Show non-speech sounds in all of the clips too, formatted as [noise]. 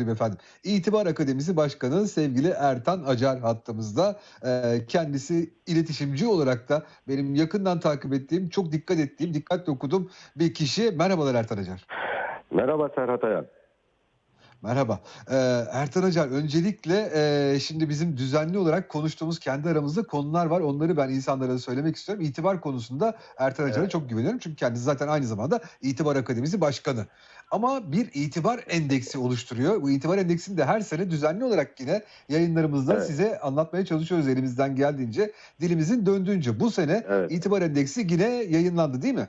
olayım efendim. İtibar Akademisi Başkanı sevgili Ertan Acar hattımızda. Ee, kendisi iletişimci olarak da benim yakından takip ettiğim, çok dikkat ettiğim, dikkatle okuduğum bir kişi. Merhabalar Ertan Acar. Merhaba Serhat Ayan. Merhaba. Ee, Ertan Acar öncelikle e, şimdi bizim düzenli olarak konuştuğumuz kendi aramızda konular var. Onları ben insanlara da söylemek istiyorum. İtibar konusunda Ertan Acar'a Evet. çok güveniyorum. Çünkü kendisi zaten aynı zamanda İtibar Akademisi Başkanı. Ama bir itibar endeksi oluşturuyor. Bu itibar endeksini de her sene düzenli olarak yine yayınlarımızda Evet. size anlatmaya çalışıyoruz elimizden geldiğince, dilimizin döndüğünce. Bu sene Evet. itibar endeksi yine yayınlandı değil mi?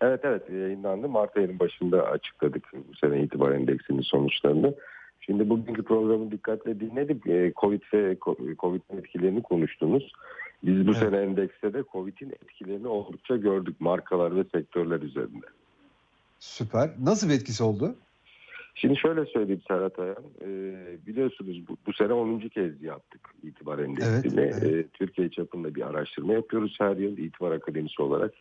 Evet evet yayınlandı. Mart ayının başında açıkladık bu sene itibar endeksinin sonuçlarını. Şimdi bugünkü programı dikkatle dinledik. Ee, Covid ve Covid'in etkilerini konuştunuz. Biz bu Evet. sene endekste de Covid'in etkilerini oldukça gördük markalar ve sektörler üzerinde. Süper. Nasıl bir etkisi oldu? Şimdi şöyle söyleyeyim Serhat Ayan. Ee, biliyorsunuz bu, bu sene 10. kez yaptık itibar endeksini. Evet, evet. Ee, Türkiye çapında bir araştırma yapıyoruz her yıl itibar akademisi olarak.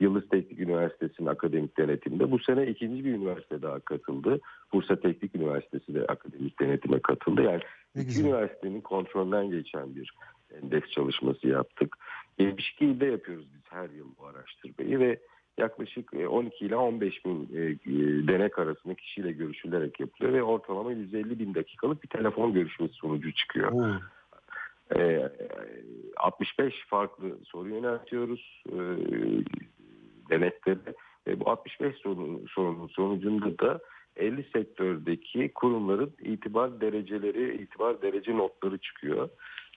Yıldız Teknik Üniversitesi'nin akademik denetiminde. Bu sene ikinci bir üniversite daha katıldı. Bursa Teknik Üniversitesi de akademik denetime katıldı. Yani Ne iki güzel. üniversitenin kontrolünden geçen bir endeks çalışması yaptık. 72 ilde yapıyoruz biz her yıl bu araştırmayı ve yaklaşık e, 12 ile 15 bin e, e, denek arasında kişiyle görüşülerek yapılıyor ve ortalama 150 bin dakikalık bir telefon görüşmesi sonucu çıkıyor. E, 65 farklı soru yöneltiyoruz e, deneklere. ve bu 65 sorunun, sorunun sonucunda da 50 sektördeki kurumların itibar dereceleri, itibar derece notları çıkıyor.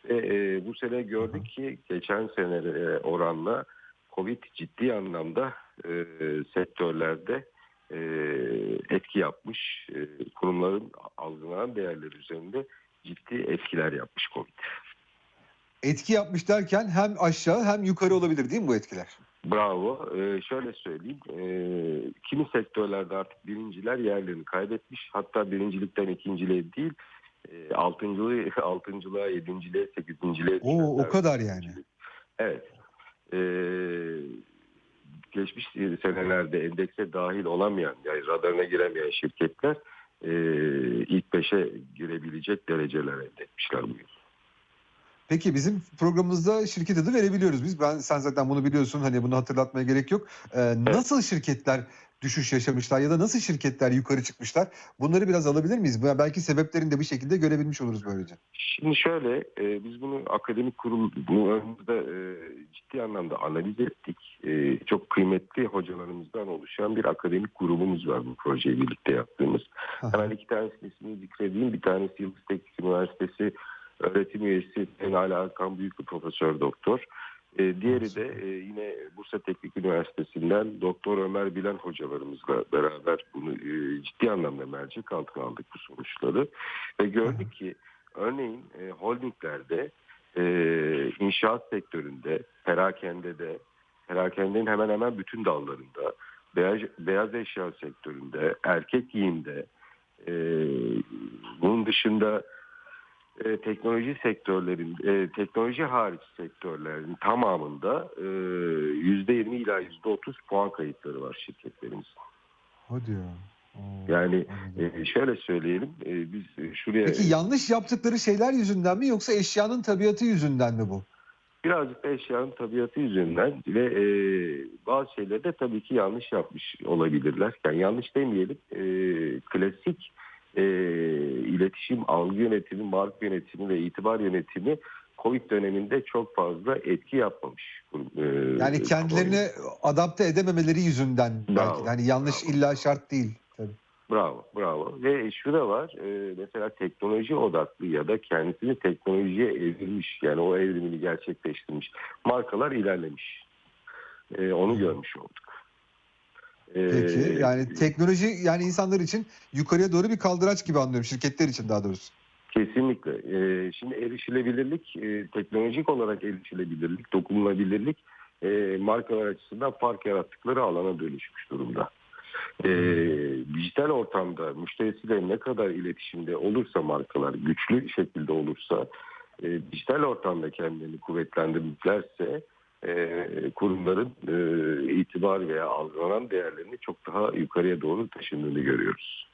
Ve e, bu sene gördük ki geçen sene e, oranla Covid ciddi anlamda e, sektörlerde e, etki yapmış. E, kurumların algılanan değerleri üzerinde ciddi etkiler yapmış Covid. Etki yapmış derken hem aşağı hem yukarı olabilir değil mi bu etkiler? Bravo. Ee, şöyle söyleyeyim. Ee, kimi sektörlerde artık birinciler yerlerini kaybetmiş. Hatta birincilikten ikinciliğe değil, e, altıncılığı, [laughs] altıncılığa, yedinciliğe, sekizinciliğe Oo, o kadar yani. Evet. Ee, geçmiş senelerde endekse dahil olamayan, yani radarına giremeyen şirketler e, ilk beşe girebilecek dereceler elde etmişler bu yıl. Peki bizim programımızda şirket adı verebiliyoruz biz. Ben sen zaten bunu biliyorsun hani bunu hatırlatmaya gerek yok. Ee, nasıl şirketler düşüş yaşamışlar ya da nasıl şirketler yukarı çıkmışlar? Bunları biraz alabilir miyiz? Belki sebeplerini de bir şekilde görebilmiş oluruz böylece. Şimdi şöyle, e, biz bunu akademik kurulumuzda e, ciddi anlamda analiz ettik. E, çok kıymetli hocalarımızdan oluşan bir akademik grubumuz var bu projeyi birlikte yaptığımız. Hemen iki tanesinin ismini zikredeyim. Bir tanesi Yıldız Teknik Üniversitesi öğretim üyesi Sayın Ali Erkan Büyüklü Profesör Doktor. E, diğeri de e, yine Bursa Teknik Üniversitesi'nden Doktor Ömer Bilen hocalarımızla beraber bunu e, ciddi anlamda mercek altına aldık bu sonuçları. Ve gördük ki örneğin e, holdinglerde e, inşaat sektöründe, perakende de, perakendenin hemen hemen bütün dallarında, beyaz, beyaz eşya sektöründe, erkek giyimde, e, bunun dışında e, teknoloji sektörlerin, e, teknoloji hariç sektörlerin tamamında e, %20 ila %30 puan kayıpları var şirketlerimizin. Hadi ya. Yani e, şöyle söyleyelim, e, biz şuraya Peki yanlış yaptıkları şeyler yüzünden mi yoksa eşyanın tabiatı yüzünden mi bu? birazcık da eşyanın tabiatı yüzünden ve e, bazı şeyleri de tabii ki yanlış yapmış olabilirler. Yani yanlış demeyelim, e, klasik e, iletişim, algı yönetimi, marka yönetimi ve itibar yönetimi Covid döneminde çok fazla etki yapmamış. E, Yani kendilerini adapte edememeleri yüzünden belki. Bravo, Yani yanlış bravo. illa şart değil. Tabii. Bravo, bravo. Ve şu da var, e, mesela teknoloji odaklı ya da kendisini teknolojiye evrilmiş, yani o evrimini gerçekleştirmiş markalar ilerlemiş. E, onu görmüş olduk. E, Peki yani teknoloji yani insanlar için yukarıya doğru bir kaldıraç gibi anlıyorum şirketler için daha doğrusu. Kesinlikle. E, şimdi erişilebilirlik, e, teknolojik olarak erişilebilirlik, dokunulabilirlik e, markalar açısından fark yarattıkları alana dönüşmüş durumda. E, dijital ortamda müşterisiyle ne kadar iletişimde olursa markalar, güçlü şekilde olursa, e, dijital ortamda kendilerini kuvvetlendirdiklerse e, kurumların e, itibar veya algılanan değerlerini çok daha yukarıya doğru taşındığını görüyoruz.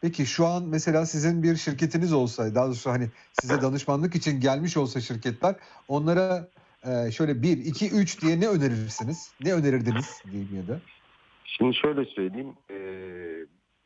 Peki şu an mesela sizin bir şirketiniz olsaydı, daha doğrusu hani size danışmanlık için gelmiş olsa şirketler onlara e, şöyle 1, 2, 3 diye ne önerirsiniz? Ne önerirdiniz diyeyim ya da? Şimdi şöyle söyleyeyim. e,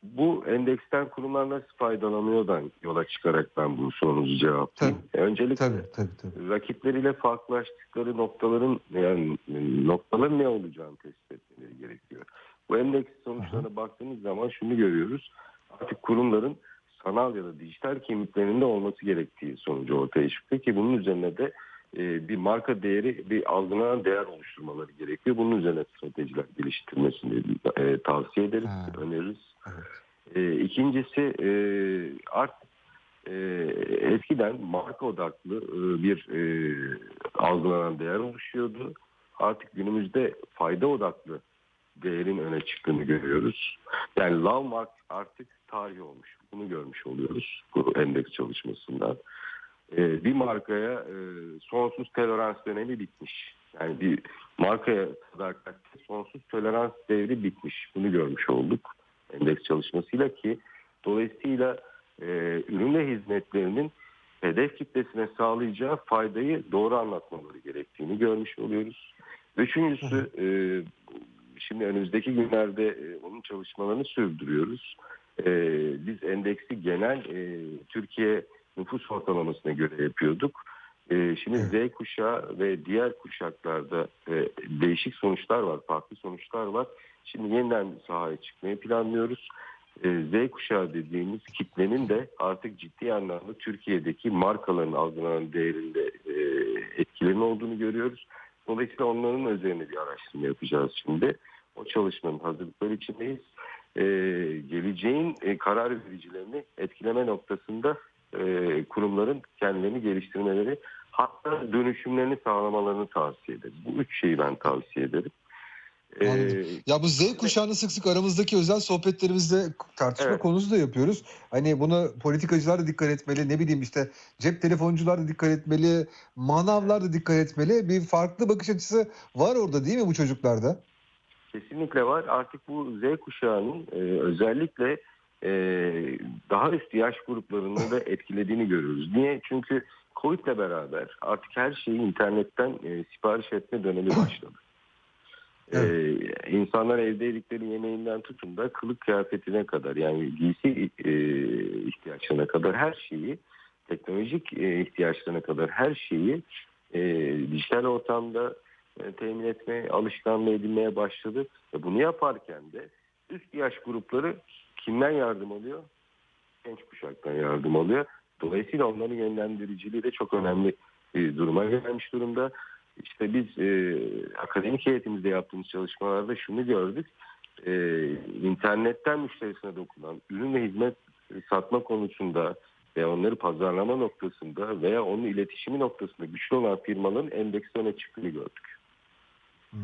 bu endeksten kurumlar nasıl faydalanıyordan yola çıkarak ben bu sorunuzu cevaplayayım. Öncelikle Tabii tabii tabii. rakipleriyle farklılaştıkları noktaların yani noktaların ne olacağını tespit etmeleri gerekiyor. Bu endeks sonuçlarına baktığımız zaman şunu görüyoruz. Artık kurumların sanal ya da dijital kimliklerinde olması gerektiği sonucu ortaya çıktı ki bunun üzerine de e, bir marka değeri, bir algılanan değer oluşturmaları gerekiyor. Bunun üzerine stratejiler geliştirmesini e, tavsiye ederiz, Ha. öneririz. Evet. E, ikincisi e, artık e, eskiden marka odaklı e, bir e, algılanan değer oluşuyordu. Artık günümüzde fayda odaklı değerin öne çıktığını görüyoruz. Yani Landmark artık tarih olmuş. Bunu görmüş oluyoruz bu endeks çalışmasından. E, bir markaya e, sonsuz tolerans dönemi bitmiş. Yani bir markaya sadakatte sonsuz tolerans devri bitmiş. Bunu görmüş olduk endeks çalışmasıyla ki dolayısıyla e, ürün ve hizmetlerinin hedef kitlesine sağlayacağı faydayı doğru anlatmaları gerektiğini görmüş oluyoruz. Üçüncüsü e, şimdi önümüzdeki günlerde e, onun çalışmalarını sürdürüyoruz. E, biz endeksi genel e, Türkiye nüfus ortalamasına göre yapıyorduk. E, şimdi Z kuşağı ve diğer kuşaklarda e, değişik sonuçlar var, farklı sonuçlar var. Şimdi yeniden sahaya çıkmayı planlıyoruz. Ee, Z kuşağı dediğimiz kitlenin de artık ciddi anlamda Türkiye'deki markaların algılanan değerinde e, etkilerinin olduğunu görüyoruz. Dolayısıyla onların üzerine bir araştırma yapacağız şimdi. O çalışmanın hazırlıkları içindeyiz. Ee, geleceğin e, karar vericilerini etkileme noktasında e, kurumların kendilerini geliştirmeleri hatta dönüşümlerini sağlamalarını tavsiye ederiz. Bu üç şeyi ben tavsiye ederim. Ee, Anladım. Ya bu Z kuşağını sık sık aramızdaki özel sohbetlerimizde tartışma Evet. konusu da yapıyoruz. Hani buna politikacılar da dikkat etmeli. Ne bileyim işte cep telefoncular da dikkat etmeli. Manavlar da dikkat etmeli. Bir farklı bakış açısı var orada değil mi bu çocuklarda? Kesinlikle var. Artık bu Z kuşağının e, özellikle e, daha üst yaş gruplarını da etkilediğini görüyoruz. Niye? Çünkü Covid ile beraber artık her şeyi internetten e, sipariş etme dönemi başladı. E, insanlar evde yedikleri yemeğinden tutun da kılık kıyafetine kadar yani giysi e, ihtiyaçlarına kadar her şeyi teknolojik e, ihtiyaçlarına kadar her şeyi e, dijital ortamda e, temin etmeye, alışkanlığı edinmeye başladı. Ve bunu yaparken de üst yaş grupları kimden yardım alıyor? Genç kuşaktan yardım alıyor. Dolayısıyla onların yönlendiriciliği de çok önemli bir duruma gelmiş durumda. İşte biz e, akademik heyetimizde yaptığımız çalışmalarda şunu gördük. E, internetten müşterisine dokunan ürün ve hizmet satma konusunda ve onları pazarlama noktasında veya onun iletişimi noktasında güçlü olan firmaların endekste öne çıktığını gördük. Hmm,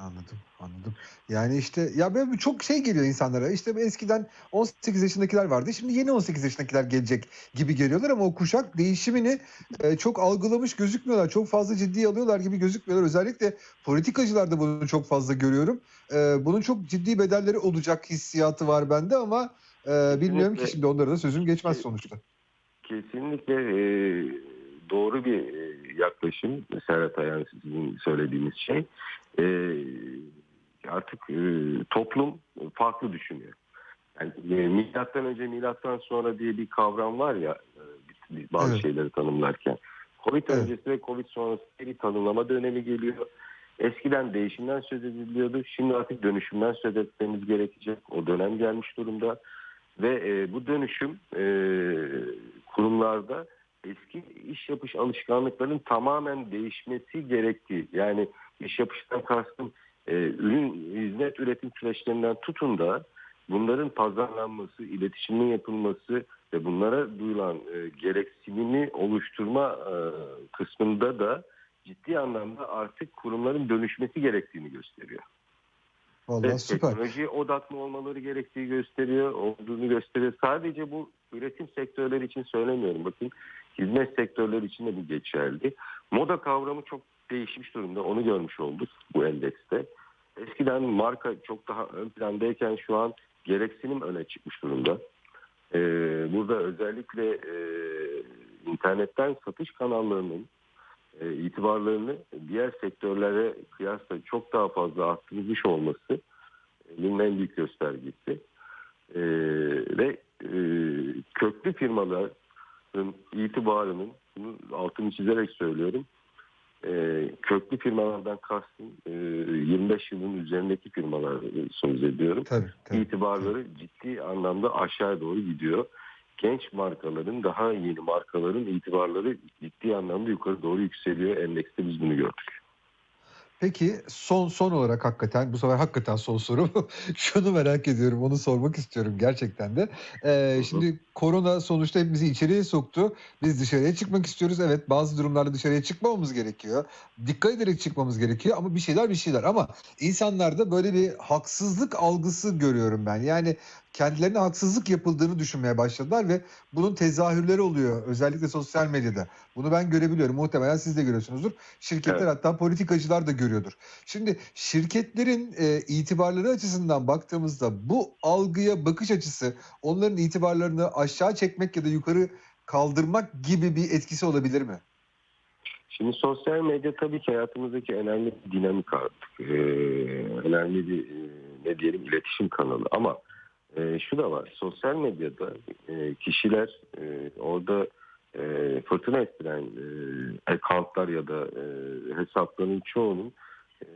anladım, anladım. Yani işte ya böyle çok şey geliyor insanlara. İşte eskiden 18 yaşındakiler vardı. Şimdi yeni 18 yaşındakiler gelecek gibi geliyorlar ama o kuşak değişimini e, çok algılamış gözükmüyorlar. Çok fazla ciddiye alıyorlar gibi gözükmüyorlar. Özellikle politikacılar da bunu çok fazla görüyorum. E, bunun çok ciddi bedelleri olacak hissiyatı var bende ama e, bilmiyorum ki şimdi onlara da sözüm geçmez sonuçta. Kesinlikle e, doğru bir e, yaklaşım Serhat Ayan sizin söylediğiniz şey. E, artık e, toplum farklı düşünüyor. Yani e, milattan önce milattan sonra diye bir kavram var ya e, bazı Evet. şeyleri tanımlarken. Covid Evet. öncesi ve Covid sonrası bir tanımlama dönemi geliyor. Eskiden değişimden söz ediliyordu. Şimdi artık dönüşümden söz etmemiz gerekecek. O dönem gelmiş durumda. Ve e, bu dönüşüm e, kurumlarda eski iş yapış alışkanlıklarının tamamen değişmesi gerektiği. Yani iş yapıştan kastım e, ürün hizmet üretim süreçlerinden tutun da bunların pazarlanması, iletişimin yapılması ve bunlara duyulan e, gereksinimi oluşturma e, kısmında da ciddi anlamda artık kurumların dönüşmesi gerektiğini gösteriyor. Vallahi Ve süper. teknolojiye odaklı olmaları gerektiği gösteriyor, olduğunu gösteriyor. Sadece bu üretim sektörleri için söylemiyorum. Bakın hizmet sektörleri için de bu geçerli. Moda kavramı çok değişmiş durumda. Onu görmüş olduk bu endekste. Eskiden marka çok daha ön plandayken şu an gereksinim öne çıkmış durumda. E, burada özellikle e, internetten satış kanallarının e, itibarlarını diğer sektörlere kıyasla çok daha fazla arttırılmış olması e, bunun en büyük göstergesi. E, ve e, köklü firmaların itibarının bunu altını çizerek söylüyorum e, köklü firmalardan kastım e, 25 yılın üzerindeki firmalar söz ediyorum. Tabii, tabii. İtibarları ciddi anlamda aşağı doğru gidiyor. Genç markaların, daha yeni markaların itibarları ciddi anlamda yukarı doğru yükseliyor. Endekste biz bunu gördük. Peki son son olarak hakikaten bu sefer hakikaten son soru. [laughs] Şunu merak ediyorum, onu sormak istiyorum gerçekten de. Ee, şimdi korona sonuçta hepimizi içeriye soktu. Biz dışarıya çıkmak istiyoruz. Evet bazı durumlarda dışarıya çıkmamamız gerekiyor. Dikkat ederek çıkmamız gerekiyor ama bir şeyler bir şeyler. Ama insanlarda böyle bir haksızlık algısı görüyorum ben. Yani kendilerine haksızlık yapıldığını düşünmeye başladılar ve bunun tezahürleri oluyor özellikle sosyal medyada. Bunu ben görebiliyorum. Muhtemelen siz de görüyorsunuzdur. Şirketler Evet. hatta politikacılar da görüyordur. Şimdi şirketlerin e, itibarları açısından baktığımızda bu algıya bakış açısı onların itibarlarını aşağı çekmek ya da yukarı kaldırmak gibi bir etkisi olabilir mi? Şimdi sosyal medya tabii ki hayatımızdaki önemli bir dinamik artık. Ee, önemli bir e, ne diyelim iletişim kanalı. Ama e, şu da var. Sosyal medyada e, kişiler e, orada e, fırtına estiren e, accountlar ya da e, hesapların çoğunun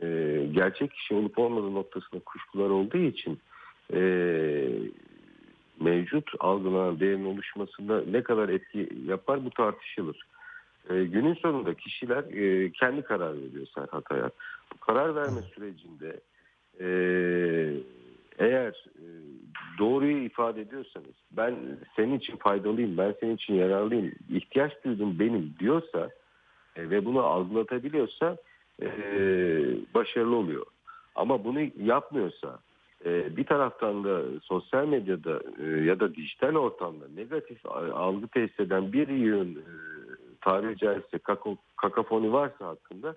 e, gerçek kişi olup olmadığı noktasında kuşkular olduğu için e, mevcut algılanan değerin oluşmasında ne kadar etki yapar bu tartışılır. E, günün sonunda kişiler e, kendi karar veriyor Serhat Hayat. Bu karar verme sürecinde e, eğer e, doğruyu ifade ediyorsanız ben senin için faydalıyım, ben senin için yararlıyım, ihtiyaç duydum benim diyorsa e, ve bunu algılatabiliyorsa e, başarılı oluyor. Ama bunu yapmıyorsa e, bir taraftan da sosyal medyada e, ya da dijital ortamda negatif a- algı tesis eden bir yığın e, tabiri caizse kakafoni varsa hakkında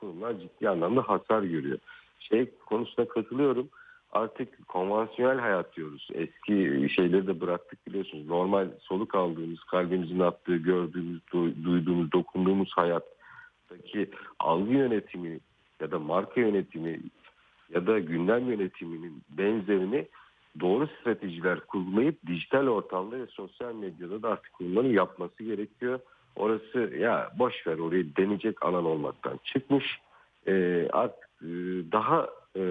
kurumlar ciddi anlamda hasar görüyor. Şey konusuna katılıyorum. Artık konvansiyonel hayat diyoruz. Eski şeyleri de bıraktık biliyorsunuz. Normal soluk aldığımız, kalbimizin attığı, gördüğümüz, du- duyduğumuz, dokunduğumuz hayattaki algı yönetimi ya da marka yönetimi ya da gündem yönetiminin benzerini doğru stratejiler kurgulayıp dijital ortamda ve sosyal medyada da artık kurumların yapması gerekiyor. Orası ya boş ver orayı deneyecek alan olmaktan çıkmış. Ee, artık e, daha e,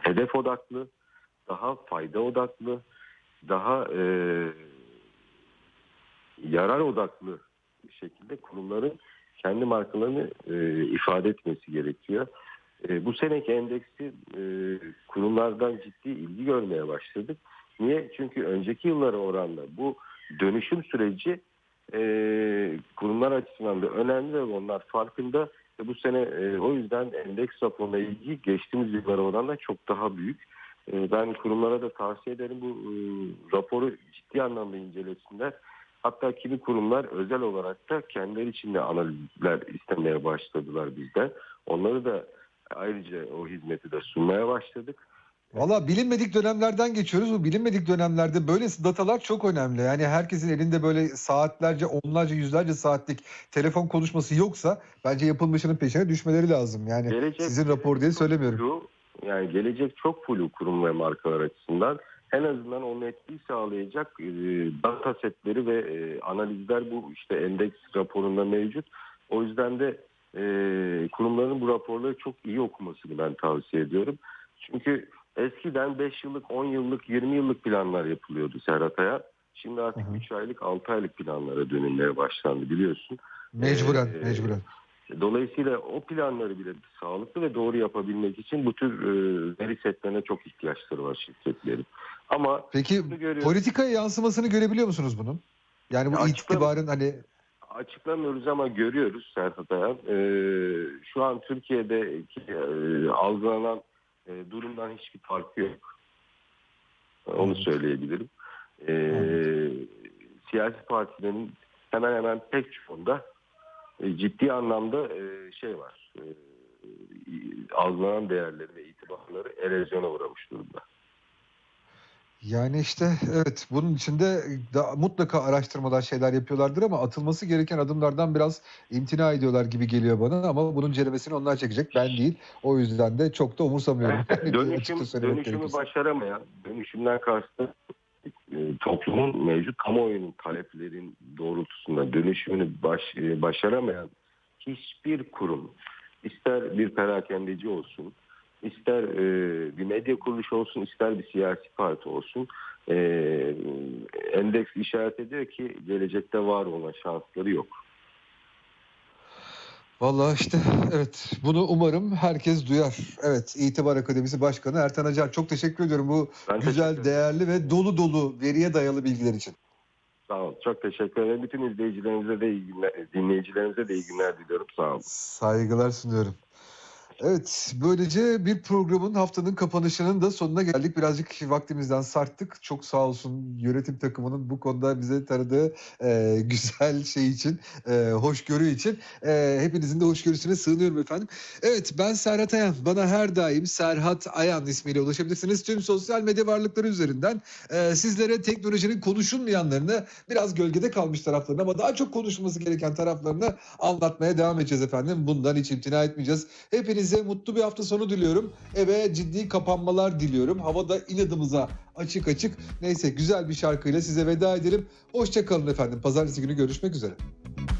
hedef odaklı, daha fayda odaklı, daha e, yarar odaklı bir şekilde kurumların kendi markalarını e, ifade etmesi gerekiyor. E, bu seneki endeksi e, kurumlardan ciddi ilgi görmeye başladık. Niye? Çünkü önceki yıllara oranla bu dönüşüm süreci e, kurumlar açısından da önemli ve onlar farkında. Bu sene e, o yüzden endeks raporuna ilgi geçtiğimiz yıllara oranla çok daha büyük. E, ben kurumlara da tavsiye ederim bu e, raporu ciddi anlamda incelesinler. Hatta kimi kurumlar özel olarak da kendileri içinde analizler istemeye başladılar bizden. Onları da ayrıca o hizmeti de sunmaya başladık. Valla bilinmedik dönemlerden geçiyoruz. Bu bilinmedik dönemlerde böyle datalar çok önemli. Yani herkesin elinde böyle saatlerce, onlarca, yüzlerce saatlik telefon konuşması yoksa bence yapılmışının peşine düşmeleri lazım. Yani Gelecek- sizin rapor diye söylemiyorum. flu, yani gelecek çok flu kurum ve markalar açısından. En azından o netliği sağlayacak e, data setleri ve e, analizler bu işte endeks raporunda mevcut. O yüzden de e, kurumların bu raporları çok iyi okumasını ben tavsiye ediyorum. Çünkü eskiden 5 yıllık, 10 yıllık, 20 yıllık planlar yapılıyordu Serhat Aya. Şimdi artık Hı hı. 3 aylık, 6 aylık planlara dönülmeye başlandı biliyorsun. Mecburen, Ee, mecburen. Dolayısıyla o planları bile sağlıklı ve doğru yapabilmek için bu tür e, veri setlerine çok ihtiyaçları var şirketlerin. Ama Peki politikaya yansımasını görebiliyor musunuz bunun? Yani bu Ya itibarın hani açıklamıyoruz ama görüyoruz Serhat Ayan. E, şu an Türkiye'deki e, algılanan e, durumdan hiçbir farkı yok. Onu Evet. söyleyebilirim. E, Siyasi partilerin hemen hemen pek çoğunda e, ciddi anlamda e, şey var. E, algılanan değerleri ve itibarları erozyona uğramış durumda. Yani işte evet bunun içinde da mutlaka araştırmalar şeyler yapıyorlardır ama atılması gereken adımlardan biraz imtina ediyorlar gibi geliyor bana ama bunun ceremesini onlar çekecek ben değil. O yüzden de çok da umursamıyorum. [laughs] Dönüşüm, dönüşümü gerekirse. başaramayan, dönüşümden kastım e, toplumun mevcut kamuoyunun taleplerin doğrultusunda dönüşümünü baş, e, başaramayan hiçbir kurum, ister bir perakendeci olsun, ister e, bir medya kuruluşu olsun, ister bir siyasi parti olsun, e, endeks işaret ediyor ki gelecekte var olma şansları yok. Vallahi işte evet bunu umarım herkes duyar. Evet İtibar Akademisi Başkanı Ertan Acar çok teşekkür ediyorum bu Ben güzel, değerli ve dolu dolu veriye dayalı bilgiler için. Sağ olun. Çok teşekkür ederim. Bütün izleyicilerimize de iyi günler, dinleyicilerimize de iyi günler diliyorum. Sağ olun. Saygılar sunuyorum. Evet, böylece bir programın haftanın kapanışının da sonuna geldik. Birazcık vaktimizden sarktık. Çok sağ olsun yönetim takımının bu konuda bize tanıdığı e, [laughs] güzel şey için, e, hoşgörü için. E, hepinizin de hoşgörüsüne sığınıyorum efendim. Evet, ben Serhat Ayan. Bana her daim Serhat Ayan ismiyle ulaşabilirsiniz. Tüm sosyal medya varlıkları üzerinden e, sizlere teknolojinin konuşulmayanlarını, biraz gölgede kalmış taraflarını ama daha çok konuşulması gereken taraflarını anlatmaya devam edeceğiz efendim. Bundan hiç imtina etmeyeceğiz. Hepinize mutlu bir hafta sonu diliyorum. Eve ciddi kapanmalar diliyorum. Havada inadımıza açık açık. Neyse güzel bir şarkıyla size veda edelim. Hoşçakalın efendim. Pazartesi günü görüşmek üzere.